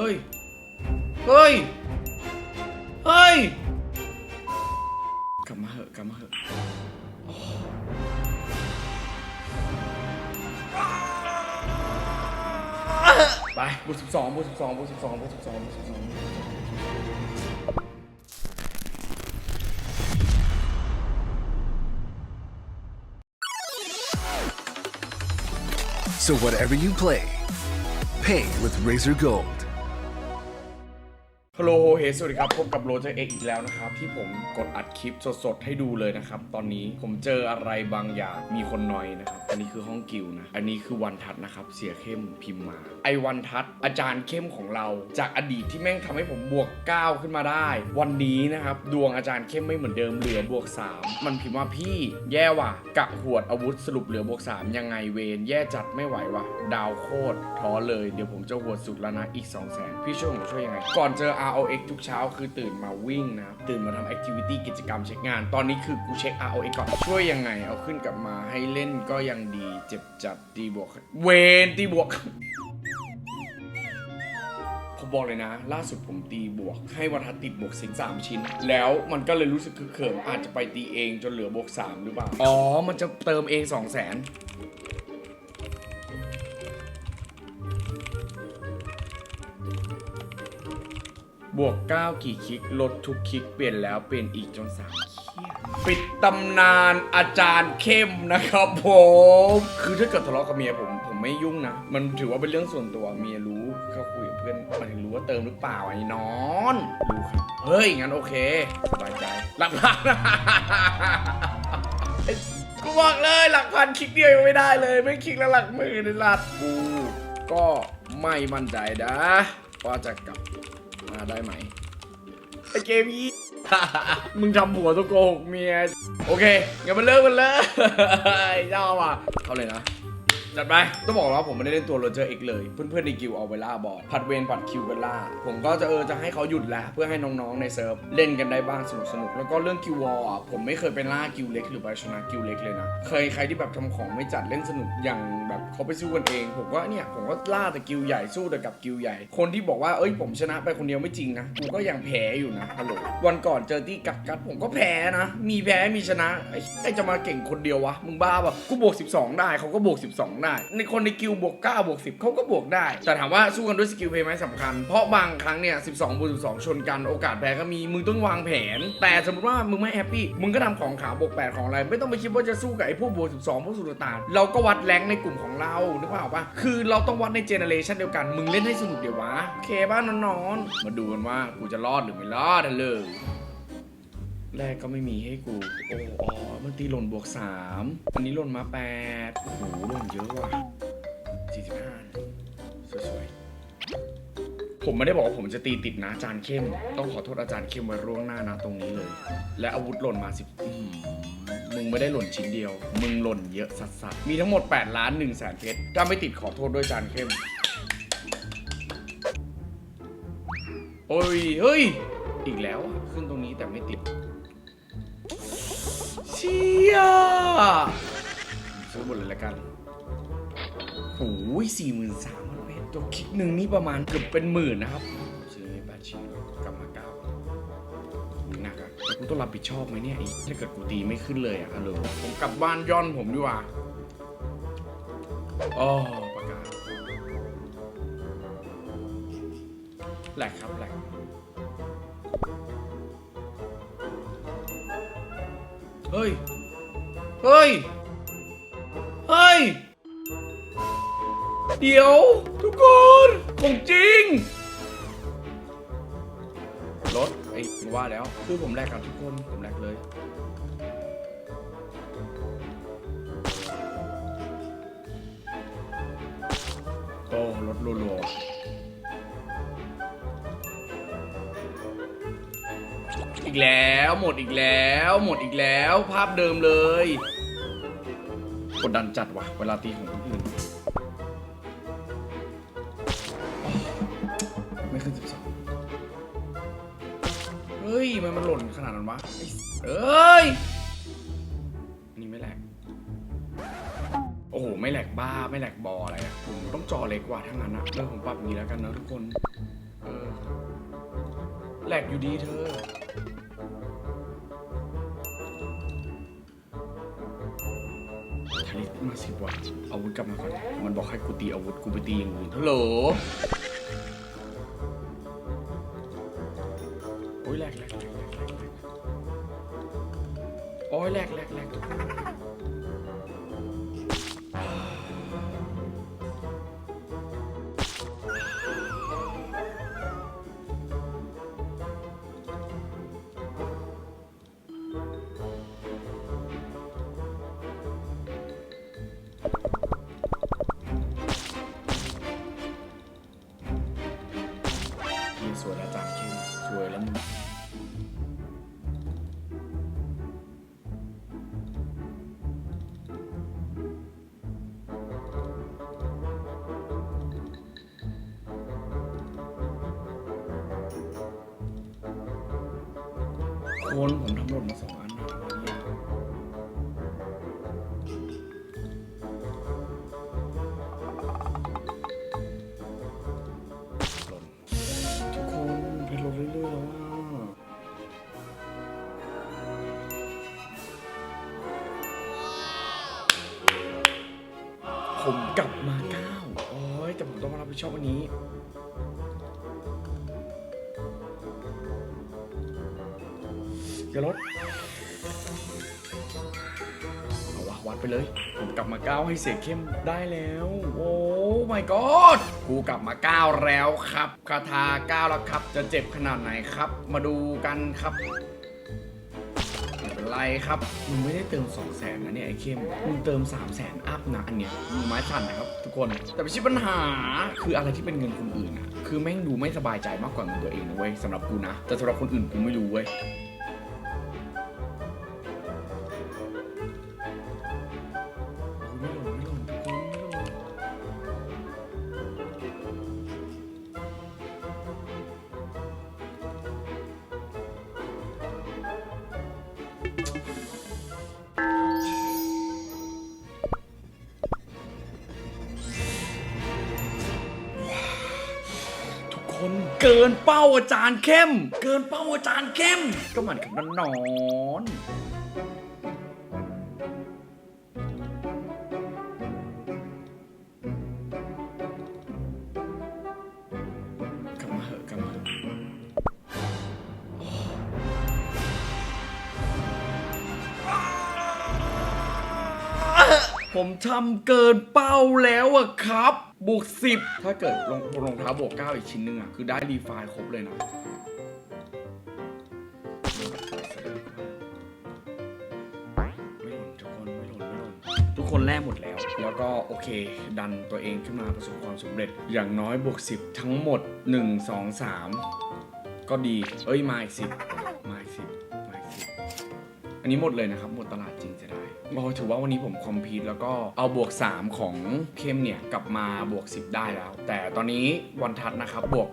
เฮ้ย เฮ้ย เฮ้ย กลับมาเหอะกลับมาเหอะโอ้ไปบทสิบสองบทสิบสองบทสิบสองบทสิบสองบทสิบสอง So whatever you play, pay with Razor Gold. ฮัลโหลเฮสวัสดีครับพบกับโรเจอร์เอกอีกแล้วนะครับ ที่ผมกดอัดคลิปสดๆ ให้ดูเลยนะครับ ตอนนี้ผมเจออะไรบางอย่างมีคนนอยนะครับอันนี้คือห้องกิวนะ อันนี้คือวันทัศน์นะครับ เสียเข้มพิมพ์มา ไอวันทัศน์อาจารย์เข้มของเรา จากอดีตที่แม่งทำให้ผมบวก 9 ขึ้นมาได้ วันนี้นะครับ ดวงอาจารย์เข้มไม่เหมือนเดิมเหลือบวก 3 มันพิมพ์ว่าพี่แย่ว่ะกะหวดอาวุธสรุปเหลือบวก 3 ยังไงเวนแย่จัดไม่ไหวว่ะดาวโคตรท้อเลยเดี๋ยวผมจะหวดสุดแล้วนะอีก 2 0 0 0 0 0พี่ช่วยผมช่วยยังไง ก่อนเจอ ROX ทุกเช้าคือตื่นมาวิ่งนะตื่นมาทำแอคทิวิตี้กิจกรรมเช็คงาน ตอนนี้คือกูเช็ค ROX ก่อนช่วยยังไง เอาขึ้นกลับมาให้เล่นก็ยังดีเจ็บจัดตีบวก เวนตีบวก ผมบอกเลยนะ ล่าสุดผมตีบวก ให้วัฒนติดบวกสิงสามชิ้น แล้วมันก็เลยรู้สึกคือเขิมอาจจะไปตีเองจนเหลือบวกสามหรือเปล่า อ๋อ มันจะเติมเองสองแสนบวก 9 กี่คลิก ลดทุกคลิก เปลี่ยนแล้วเปลี่ยนอีกจนสามเคีย ปิดตำนานอาจารย์เข้มนะครับผม คือถ้าเกิดทะเลาะกับเมียผมผมไม่ยุ่งนะ มันถือว่าเป็นเรื่องส่วนตัวเมียรู้เขาคุยกับเพื่อนมันถึงรู้ว่าเติมหรือเปล่าไอ้นอนรู้ครับเฮ้ยงั้นโอเคสบายใจหลักพันกูบอกเลยหลักพันคลิกเดียวยังไม่ได้เลย ไม่คลิกแล้วหลักหมื่นในหลักกูก็ไม่มั่นใจนะว่าจะกลับมาได้ไหม ไอเกมี้มึงทำผัวตัวโกหกเมีย โอเคงั้นมาเลิกกันเลยเจ้าว่ะเข้าเลยนะ จัดไป ต้องบอกว่าผมไม่ได้เล่นตัวโรเจอร์เอกเลย เพื่อนๆในกิวเอาเวลาบอกผัดเวรผัดคิวเวลาผมก็จะเออจะให้เขาหยุดแล้ว เพื่อให้น้องๆในเซิร์ฟเล่นกันได้บ้างสนุกสนุกๆแล้วก็เรื่องกิววอลอะผมไม่เคยไปล่ากิวเล็กหรือไปชนะกิวเล็กเลยนะ เคยใครที่แบบทำของไม่จัดเล่นสนุกอย่างแบบเขาไปสู้กันเอง ผมก็เนี่ยผมก็ล่าแต่กิวใหญ่สู้แต่กับกิวใหญ่ คนที่บอกว่าเอ้ยผมชนะไปคนเดียวไม่จริงนะกูก็ยังแพ้อยู่นะฮัลโหลวันก่อนเจอที่กัดกัดผมก็แพ้นะ มีแพ้มีชนะไอ้ไอ้จะมาเก่งคนเดียววะมึงบ้าป่ะกูบวก 12 ได้เขาก็บวก 12ได้ ในคนในกิวบวก9บวก10เขาก็บวกได้ แต่ถามว่าสู้กันด้วยสกิลเพย์ไหมสำคัญ เพราะบางครั้งเนี่ย 12บวก12 ชนกันโอกาสแพ้ก็มี มึงต้องวางแผน แต่สมมติว่ามึงไม่แฮปปี้ มึงก็ทำของขาวบวก8ของอะไร ไม่ต้องไปคิดว่าจะสู้กับไอ้พวกบวก12 พวกสุดตานเราก็วัดแรงในกลุ่มของเรานึกภาพออกปะคือเราต้องวัดในเจเนเรชันเดียวกัน มึงเล่นให้สนุกเดี๋ยววะ โอเคบ้านนอนๆมาดูกันว่ากูจะรอดหรือไม่รอดเลย แรกก็ไม่มีให้กู โอ้อ๋อมันตีหล่นบวกสามอันนี้หล่นมาแปดโอ้โหหล่นเยอะว่ะสี่สิบห้าสวยๆ ผมไม่ได้บอกว่าผมจะตีติดนะอาจารย์เข้ม ต้องขอโทษอาจารย์เข้มไว้ร่วงหน้านะตรงนี้เลย และอาวุธหล่นมาสิบมึงไม่ได้หล่นชิ้นเดียว มึงหล่นเยอะสัสๆมีทั้งหมด8ล้าน1แสนเพชรถ้าไม่ติดขอโทษด้วยอาจารย์เข้ม โอ้ย เฮ้ย อีกแล้วขึ้นตรงนี้แต่ไม่ติด เชี่ยซื้อหมดเลยละกันโอ้ยสี่หมื่นสามพันเพชรตัวคลิกหนึ่งนี่ประมาณเกือบเป็นหมื่นนะครับ ซื้อให้แปดชิ้นกลับมาเก้าหนักอะกูต้องรับผิดชอบไหมเนี่ยถ้าเกิดกูตีไม่ขึ้นเลยอะฮัลโหลผมกลับบ้านย่อนผมดีกว่าอ๋อประกาศแหลกครับแหลก เฮ้ย เฮ้ย เฮ้ย เดี๋ยว ทุกคน ของจริง รถไอ้ว่าแล้ว คือผมแลกกับทุกคน ผมแลกเลย กแล้ว หมดอีกแล้ว หมดอีกแล้ว ภาพเดิมเลย กดดันจัดว่ะ เวลาตีของคนอื่น ไม่ขึ้น12เฮ้ย มันมันหล่นขนาดนั้นวะเอ้ยอันนี่ไม่แหลก โอ้โห ไม่แหลกบ้า ไม่แหลกบออะไรอะผมต้องจอเล็กกว่าทั้งนั้นอะเรื่องผมปรับนี้แล้วกันเนอะทุกคน เออแหลกอยู่ดีเธอ ทลิตมาสิบว่ะอาวุธกลับมาก่อน มันบอกให้กูตีอาวุธกูไปตีอย่างอื่นฮัลโหลโอ้ยแหลกแหลกแหลกแหลกโอ้ยแหลกแหลกแหลก คนผมทำหล่นมาสองอันนะวันนี้หล่นทุกคนเพชรลงเรื่อยๆแล้วว่าผมกลับมาเก้าโอ้ยแต่ผมต้องมารับผิดชอบวันนี้ อย่าลดเอาวะวัดไปเลย ผมกลับมาก้าวให้เสียเข้มได้แล้ว โอ้ my god กูกลับมาก้าวแล้วครับคาถาก้าวแล้วครับ จะเจ็บขนาดไหนครับ มาดูกันครับไม่เป็นไรครับมึงไม่ได้เติม2 0 0แสนนะเนี่ยไอ้เข้มมึงเติม 3 0 0แสนอัพนะอันเนี้ยมึงไม้สั่นนะครับทุกคน แต่ไม่ใช่ปัญหา คืออะไรที่เป็นเงินคนอื่นอะคือแม่งดูไม่สบายใจมากกว่าเงินตัวเองเว้ยสำหรับกูนะ แต่สำหรับคนอื่นกูไม่รู้เว้ย ทุกคนเกินเป้าอาจารย์เข้ม เกินเป้าอาจารย์เข้ม ก็เหมือนกับนอนนอน ผมทำเกินเป้าแล้วอะครับ บวกสิบถ้าเกิดรองรองเท้าบวกเก้าอีกชิ้นหนึ่งอะคือได้รีไฟล์ครบเลยนะทุกคนไม่หล่นไม่หล่นทุกคนแลกหมดแล้ว แล้วก็โอเค ดันตัวเองขึ้นมาประสบความสำเร็จ อย่างน้อยบวก 10 ทั้งหมด 1 2 3 ก็ดี เอ้ย มาอีกสิมาอีกสิมาอีกสิอันนี้หมดเลยนะครับ หมดตลาด ก็ถือว่าวันนี้ผมคอมพีทแล้วก็เอาบวก 3 ของเข้มเนี่ยกลับมาบวก 10 ได้แล้ว แต่ตอนนี้วันทัดนะครับบวก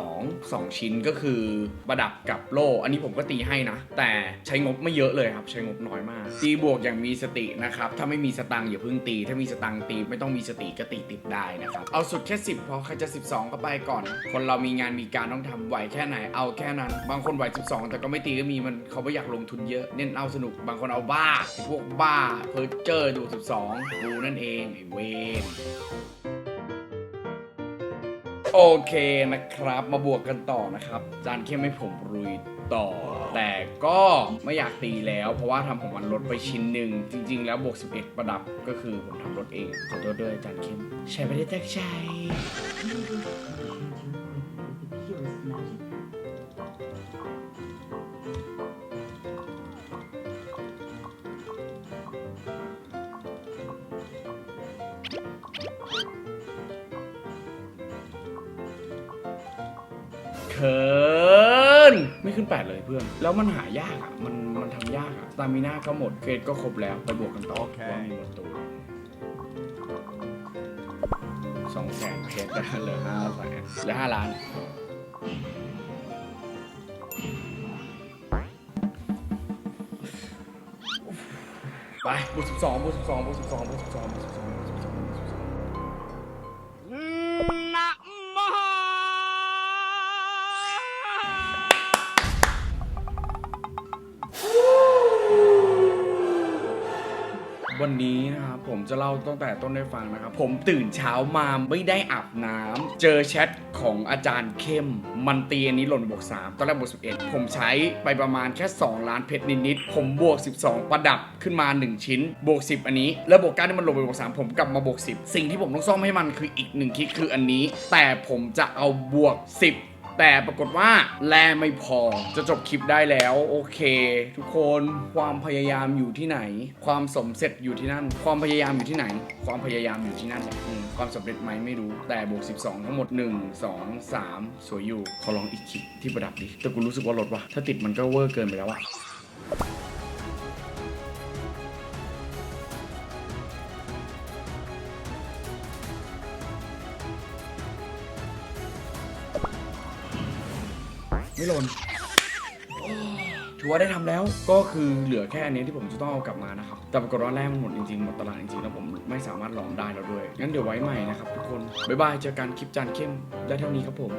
12 2 ชิ้นก็คือประดับกับโล่ อันนี้ผมก็ตีให้นะ แต่ใช้งบไม่เยอะเลยครับ ใช้งบน้อยมาก ตีบวกอย่างมีสตินะครับ ถ้าไม่มีสตังค์อย่าเพิ่งตี ถ้ามีสตังค์ตีไม่ต้องมีสติก็ตีติดได้นะครับ เอาสุดแค่ 10 พอใครจะ 12 ก็ไปก่อน คนเรามีงานมีการต้องทำไหวแค่ไหนเอาแค่นั้น บางคนไหว 12 แต่ก็ไม่ตีก็มีมันเขาไม่อยากลงทุนเยอะเน้นเอาสนุกบางคนเอาบ้าพวกบ้าเพอเจอร์ดู12ดูนั่นเองไอเวนโอเคนะครับ มาบวกกันต่อนะครับ จานเข้มให้ผมรุยต่อ แต่ก็ไม่อยากตีแล้ว เพราะว่าทำของมันลดไปชิ้นหนึ่ง จริง ๆ แล้วบวก 11 ประดับก็คือผมทำลดเองขอโทษด้วยจานเข้มใช้ไม่ได้ตั้งใจ เขิน ไม่ขึ้น 8 เลยเพื่อน แล้วมันหายากอะ มันมันทำยากอะสตามิน่าก็หมดเกรดก็ครบแล้ว ไปบวกกันต่อโอเคว่ามีหมดตัวสองแสนเพชรนะเหลือห้าแสนเหลือห้าล้านไปบวกสิบสองบวกสิบสองบวกสิบสองบวกสิบสองบวกสิบสอง วันนี้นะครับผมจะเล่าตั้งแต่ต้นได้ฟังนะครับ ผมตื่นเช้ามาไม่ได้อาบน้ำเจอแชทของอาจารย์เข้ม มันตีอันนี้หล่นบวก3ตอนแรกบวก11 ผมใช้ไปประมาณแค่ 2 ล้านเพชรนิดๆผมบวก 12 ประดับขึ้นมา 1 ชิ้น บวก 10 อันนี้ แล้วบวก9ที่มันลงไปบวก3ผมกลับมาบวก 10 สิ่งที่ผมต้องซ่อมให้มันคืออีกหนึ่งคลิกคืออันนี้ แต่ผมจะเอาบวก 10 แต่ปรากฏว่าแลไม่พอจะจบคลิปได้แล้ว โอเค ทุกคนความพยายามอยู่ที่ไหน ความสมเสร็จอยู่ที่นั่น ความพยายามอยู่ที่ไหน ความพยายามอยู่ที่นั่นอืมความสำเร็จไหมไม่รู้แต่บวก 12 ทั้งหมด 1 2 3 สวยอยู่ขอลองอีกคลิปที่ประดับดิแต่กูรู้สึกว่าลดว่ะถ้าติดมันก็เวอร์เกินไปแล้วอะ หล่นถือว่าได้ทำแล้วก็คือเหลือแค่อันนี้ที่ผมจะต้องเอากลับมานะครับ แต่ปรากฏว่าแรกมันหมดจริงๆ หมดตลาดจริงๆ แล้วผมไม่สามารถลองได้แล้วด้วย งั้นเดี๋ยวไว้ใหม่นะครับทุกคน บ๊ายบาย เจอกันคลิปจานเข้มได้เท่านี้ครับผม